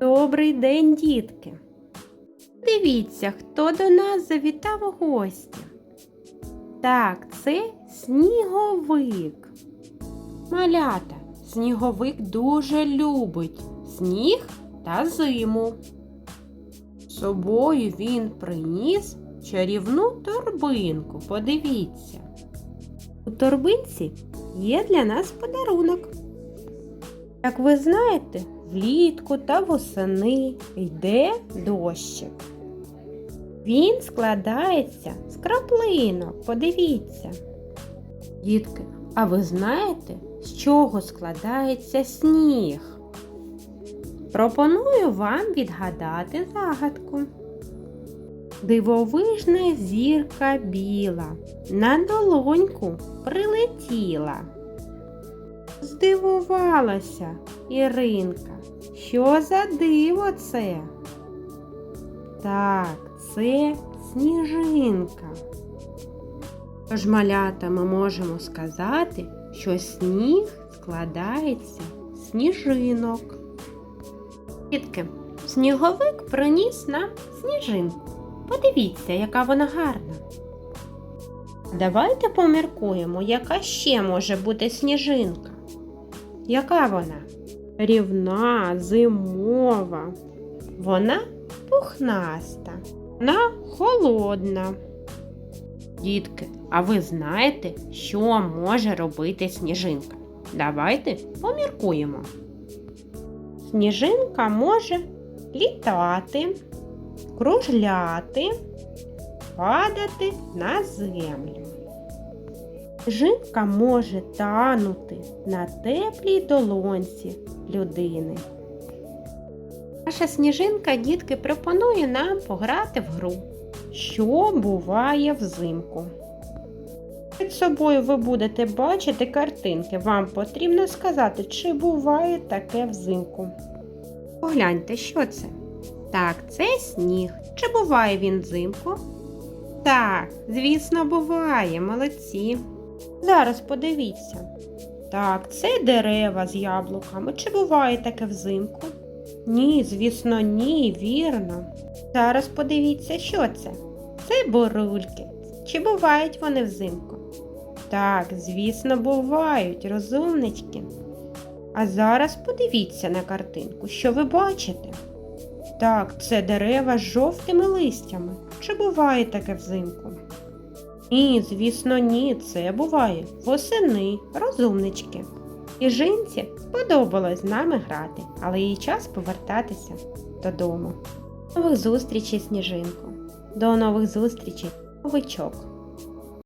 Добрий день, дітки! Дивіться, хто до нас завітав у гості. Так, це сніговик. Малята, сніговик дуже любить сніг та зиму. Собою він приніс чарівну торбинку. Подивіться. У торбинці є для нас подарунок. Як ви знаєте, влітку та восени йде дощик. Він складається з краплинок. Подивіться. Дітки, а ви знаєте, з чого складається сніг? Пропоную вам відгадати загадку. Дивовижна зірка біла на долоньку прилетіла. Здивувалася Іринка. Що за диво це? Так, це сніжинка. Тож малята ми можемо сказати, що сніг складається з сніжинок. Дітки, сніговик приніс нам сніжинку. Подивіться, яка вона гарна. Давайте поміркуємо, яка ще може бути сніжинка. Яка вона? Рівна, зимова. Вона пухнаста, вона холодна. Дітки, а ви знаєте, що може робити сніжинка? Давайте поміркуємо. Сніжинка може літати, кружляти, падати на землю. Сніжинка може танути на теплій долонці людини. Наша сніжинка, дітки, пропонує нам пограти в гру, що буває взимку. Перед собою ви будете бачити картинки. Вам потрібно сказати, чи буває таке взимку. Погляньте, що це? Так, це сніг. Чи буває він взимку? Так, звісно, буває, молодці. Зараз подивіться. Так, це дерева з яблуками. Чи буває таке взимку? Ні, звісно, ні, вірно. Зараз подивіться, що це. Це бурульки. Чи бувають вони взимку? Так, звісно, бувають, розумнички. А зараз подивіться на картинку, що ви бачите. Так, це дерева з жовтими листями. Чи буває таке взимку? Ні, звісно, ні, це буває восени, розумнички. І жінці сподобалось з нами грати, але їй час повертатися додому. До нових зустрічей, сніжинку. До нових зустрічей, новичок.